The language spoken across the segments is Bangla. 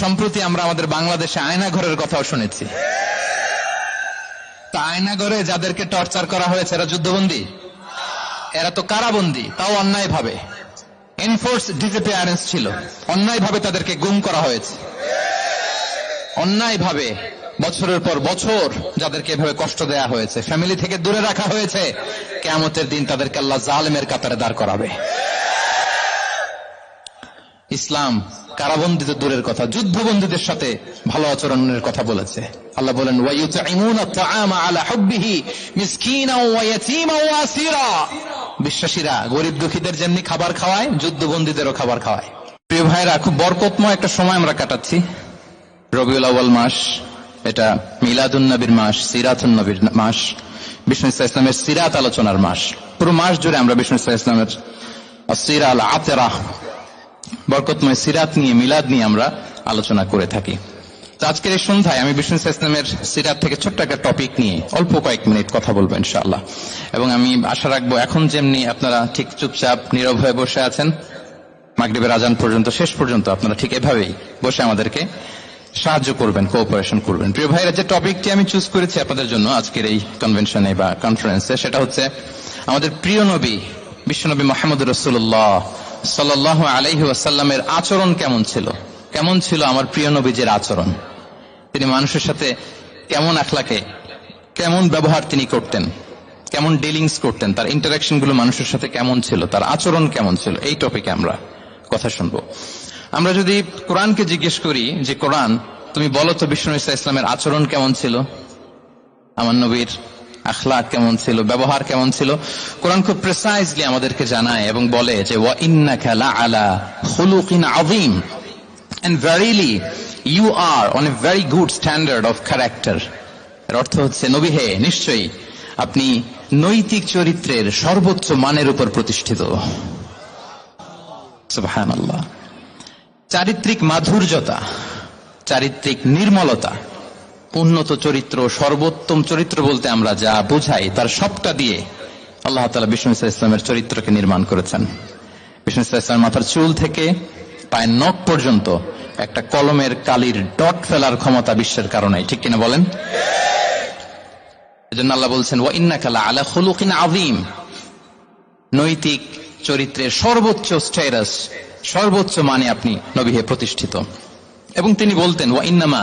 সম্প্রতি আমরা আমাদের বাংলাদেশে আয়নাঘরের কথাও শুনেছি। তা আয়নাঘরে যাদেরকে টর্চার করা হয়েছে, এরা যুদ্ধবন্দী? এরা তো কারাবন্দী, তাও অন্যায় ভাবে এনফোর্স ডিসঅ্যাপিয়ারেন্স ছিল। অন্যায় ভাবে তাদেরকে গুম করা হয়েছে। অন্যায় ভাবে বছরের পর বছর যাদেরকে এভাবে কষ্ট দেয়া হয়েছে ফ্যামিলি থেকে দূরে রাখা হয়েছে, কেয়ামতের দিন তাদেরকে আল্লাহ জালেমের কাতারে দাঁড় করাবে। ইসলাম কারাবন্দিত দূরের কথা, যুদ্ধবন্দীদের সাথে ভালো আচরণের কথা বলেছে। আল্লাহ বলেন বিশ্বাসীরা, গরিব দুঃখীদের যেমনি খাবার খাওয়ায়, যুদ্ধবন্দীদেরও খাবার খাওয়ায়। প্রিয় ভাইরা খুব বরকতময় একটা সময় আমরা কাটাচ্ছি। রবিউল আউয়াল মাস, এটা মিলাদুন নবীর মাস, সিরাতুন নবীর মাস, বিষ্ণু ইসলাম ইসলামের সিরাত আলোচনার মাস। পুরো মাস জুড়ে আমরা বিষ্ণু ইসলাম ইসলামের সিরা আল আতেরা বরকতময় সিরাত নিয়ে, মিলাদ নিয়ে আমরা আলোচনা করে থাকি। আজকের এই সন্ধ্যায় আমি বিষ্ণু ইসলামের সিরাত থেকে ছোট্ট একটা টপিক নিয়ে অল্প কয়েক মিনিট কথা বলব, ইনশাআল্লাহ। এবং আমি আশা রাখব এখন যেমনি আপনারা ঠিক চুপচাপ, নীরব হয়ে বসে আছেন, মাগরিবের আজান পর্যন্ত, শেষ পর্যন্ত আপনারা ঠিক এভাবেই বসে আমাদেরকে সাহায্য করবেন কোঅপারেশন করবেন। প্রিয় ভাইরা যে টপিকটি আমি চুজ করেছি আপনাদের জন্য আজকের এই কনভেনশনে বা কনফারেন্সে সেটা হচ্ছে আমাদের প্রিয় নবী, বিশ্বনবী মোহাম্মদ রসুল্লাহ সাল্লাহ আলহি ওয়াসাল্লামের আচরণ কেমন ছিল? কেমন ছিল আমার প্রিয় নবীজের আচরণ? তিনি মানুষের সাথে কেমন আখলাকে, কেমন ব্যবহার তিনি করতেন, কেমন ডিলিংস করতেন, তার ইন্টারাকশনগুলো মানুষের সাথে কেমন ছিল, তার আচরণ কেমন ছিল, এই টপিকে আমরা কথা শুনব। আমরা যদি কোরআনকে জিজ্ঞেস করি যে, কোরআন, তুমি বলো তো বিষ্ণু ইসা ইসলামের আচরণ কেমন ছিল? আমার নবীর আখলাক কেমন ছিল, ব্যবহার কেমন ছিল, কোরআন খুব প্রেসাইজলি আমাদেরকে জানায় এবং বলে যে, ওয়া খুলুকিন আযীম। And verily you are on a very good standard of character এর অর্থ হচ্ছে, নবী হে, নিশ্চয়ই আপনি নৈতিক চরিত্রের সর্বোচ্চ মানের উপর প্রতিষ্ঠিত। চারিত্রিক মাধুর্যতা, চারিত্রিক নির্মলতা উন্নত চরিত্র, সর্বোত্তম চরিত্র বলতে আমরা যা বুঝাই, তার সবটা দিয়ে আল্লাহ তালা বিষ্ণু ইসা ইসলামের চরিত্রকে নির্মাণ করেছেন। বিষ্ণু ইসা ইসলামের মাথার চুল থেকে পায়ের নখ পর্যন্ত একটা কলমের কালির ডট ফেলার ক্ষমতা বিশ্বের কারণে, ঠিক কিনা বলেন? এজন্য আল্লাহ বলছেন ও আলা আযীম। নৈতিক চরিত্রের সর্বোচ্চ স্টেটাস, সর্বোচ্চ মানে আপনি নবীহে প্রতিষ্ঠিত। এবং তিনি বলতেন, ওয়া ইন্নামা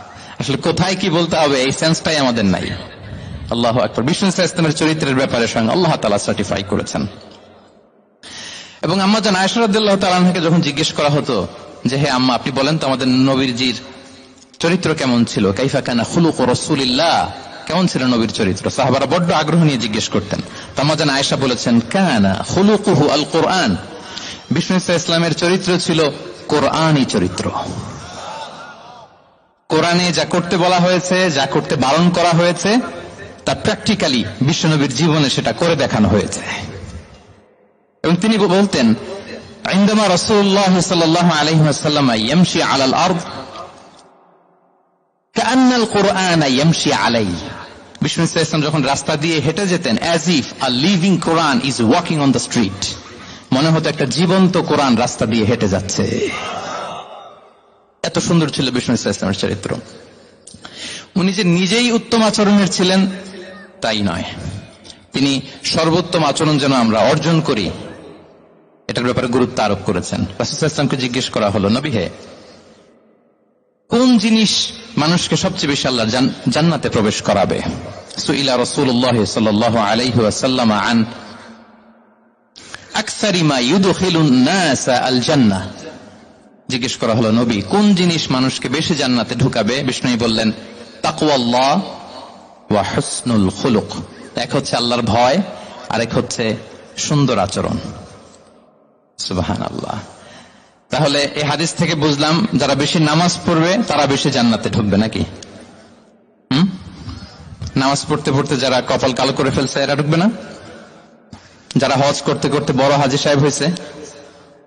আসলে কোথায় কি বলতে হবে, এই সেন্সটাই আমাদের নাই। আল্লাহ আকবর। বিষ্ণু ইসলামের চরিত্রের ব্যাপারে স্বয়ং আল্লাহ তালা সার্টিফাই করেছেন। এবং আম্মা জান আয়সরাদ্দাল্লাহ তালাকে যখন জিজ্ঞেস করা হতো যে, হে আম্মা, আপনি বলেন তো আমাদের নবীরজির চরিত্র কেমন ছিল? কাইফা কানা খুলুক রসুলিল্লাহ। কেমন ছিল নবীর চরিত্র? সাহাবারা বড্ড আগ্রহ নিয়ে জিজ্ঞেস করতেন। তামাজান আয়েশা বলেছেন, কানা খুলুকুহু আল কোরআন বিষ্ণু ইসলামের চরিত্র ছিল কোরআনই চরিত্র। কোরআনে যা করতে বলা হয়েছে যা করতে বারণ করা হয়েছে তা প্র্যাকটিক্যালি বিশ্বনবীর জীবনে সেটা করে দেখানো হয়েছে এবং তিনি বলতেন عندما رسول الله صلى الله عليه وسلم يمشي على الأرض كأن القرآن يمشي عليه বিষ্ণু ইসলাম যখন রাস্তা দিয়ে হেঁটে যেতেন as if a living Quran is walking on the street মনে হতো একটা জীবন্ত কোরআন রাস্তা দিয়ে হেঁটে যাচ্ছে এত সুন্দর ছিল বিষ্ণু ইসলামের চরিত্র। উনি যে নিজেই উত্তম আচরণের ছিলেন, তাই নয়। তিনি সর্বোত্তম আচরণ যেন আমরা অর্জন করি, এটার ব্যাপারে গুরুত্ব আরোপ করেছেন। রাসুলামকে জিজ্ঞেস করা হলো, নবী হে, কোন জিনিস মানুষকে সবচেয়ে বেশি আল্লাহ জান্নাতে প্রবেশ করাবে? সুইলা রসুল্লাহ সাল্লাহ আলাইহি ওয়াসাল্লাম আন, আকসারি মা ইউদখিলুন নাস আল জান্নাহ জিজ্ঞেস করা হলো, নবী, কোন জিনিস মানুষকে বেশি জান্নাতে ঢুকাবে? বিষ্ণু বললেন হুসনুল খুলুক। এক হচ্ছে আল্লাহর ভয়, আরেক হচ্ছে সুন্দর আচরণ। সুবাহান আল্লাহ তাহলে এই হাদিস থেকে বুঝলাম, যারা বেশি নামাজ পড়বে, তারা বেশি জান্নাতে ঢুকবে নাকি? হম? নামাজ পড়তে পড়তে যারা কপাল কালো করে ফেলছে, এরা ঢুকবে না? যারা হজ করতে করতে বড় হাজি সাহেব হয়েছে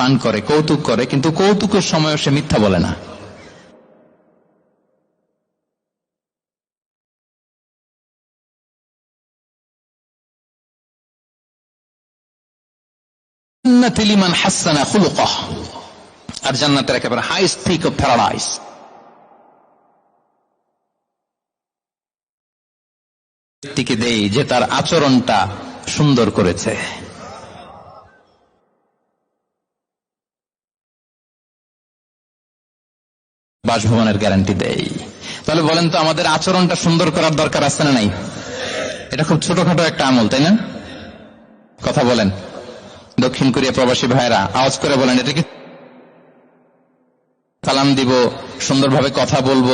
পান করে, কৌতুক করে, কিন্তু কৌতুকের সময় সে মিথ্যা বলে না। আর জান্নাতের একেবারে হাইস্ট পিক অফ প্যারাডাইস ব্যক্তিকে দেই যে তার আচরণটা সুন্দর করেছে। বাসভবনের গ্যারান্টি দেই। তাহলে বলেন তো আমাদের আচরণটা সুন্দর করার দরকার আছে না নাই? এটা খুব ছোটখাটো একটা আমল, তাই না? কথা বলেন। দক্ষিণ কোরিয়া প্রবাসী ভাইরা আওয়াজ করে বলেন, এটা কি সালাম দিব, সুন্দরভাবে কথা বলব,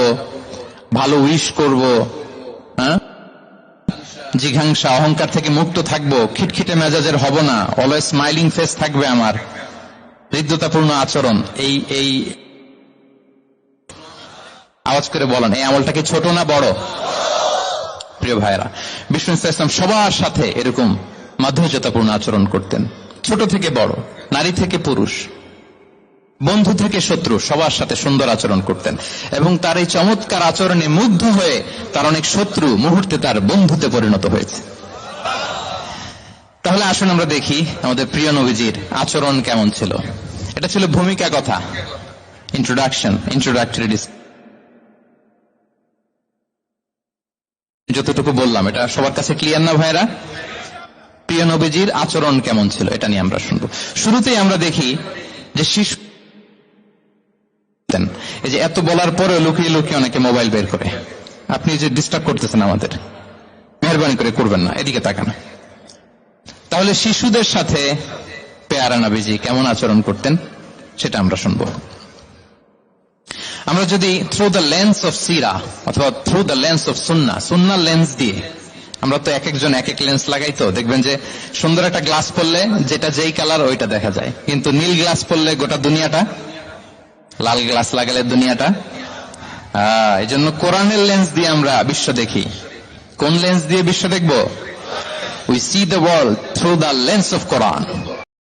ভালো উইশ করব হ্যাঁ? জিঘাংসা, অহংকার থেকে মুক্ত থাকব, খিটখিটে মেজাজের হব না অলওয়েজ স্মাইলিং ফেস থাকবে আমার। হৃদ্যতাপূর্ণ আচরণ, এই এই আওয়াজ করে বলেন, এই আমলটা কি ছোট না বড়? প্রিয় ভাইরা বিষ্ণু ইসলাম সবার সাথে এরকম মাধুর্যতাপূর্ণ আচরণ করতেন। ছোট থেকে বড়, নারী থেকে পুরুষ, বন্ধু থেকে শত্রু, সবার সাথে সুন্দর আচরণ করতেন। এবং তার এই চমৎকার আচরণে মুগ্ধ হয়ে তার অনেক শত্রু মুহূর্তে তার বন্ধুতে পরিণত হয়েছে। তাহলে আসুন আমরা দেখি আমাদের প্রিয় নবীজির আচরণ কেমন ছিল। এটা ছিল ভূমিকা কথা। ইন্ট্রোডাকশন ইন্ট্রোডাক্টরি যতটুকু বললাম, এটা সবার কাছে ক্লিয়ার না ভাইরা প্রিয় নবীজির আচরণ কেমন ছিল, এটা নিয়ে আমরা শুনব। শুরুতেই আমরা দেখি যে শিশু এই যে এত বলার পরেও লুকিয়ে লুকিয়ে অনেকে মোবাইল বের করে। আপনি যে ডিস্টার্ব করতেছেন আমাদের, মেহরবানি করে করবেন না, এদিকে তাকান। তাহলে শিশুদের সাথে পেয়ারা নবীজি কেমন আচরণ করতেন, সেটা আমরা শুনব। আমরা যদি থ্রু দ্য লেন্স অফ সিরা অথবা থ্রু দ্য লেন্স অফ সুন্না সুন্না লেন্স দিয়ে আমরা তো এক একজন এক এক লেন্স লাগাই তো, দেখবেন যে সুন্দর একটা গ্লাস পড়লে যেটা যেই কালার ওইটা দেখা যায়। কিন্তু নীল গ্লাস পড়লে গোটা দুনিয়াটা, লাল গ্লাস লাগালে দুনিয়াটা। এই জন্য কোরআনের লেন্স দিয়ে আমরা বিশ্ব দেখি। কোন লেন্স দিয়ে বিশ্ব দেখব? We see the world through the lens of Quran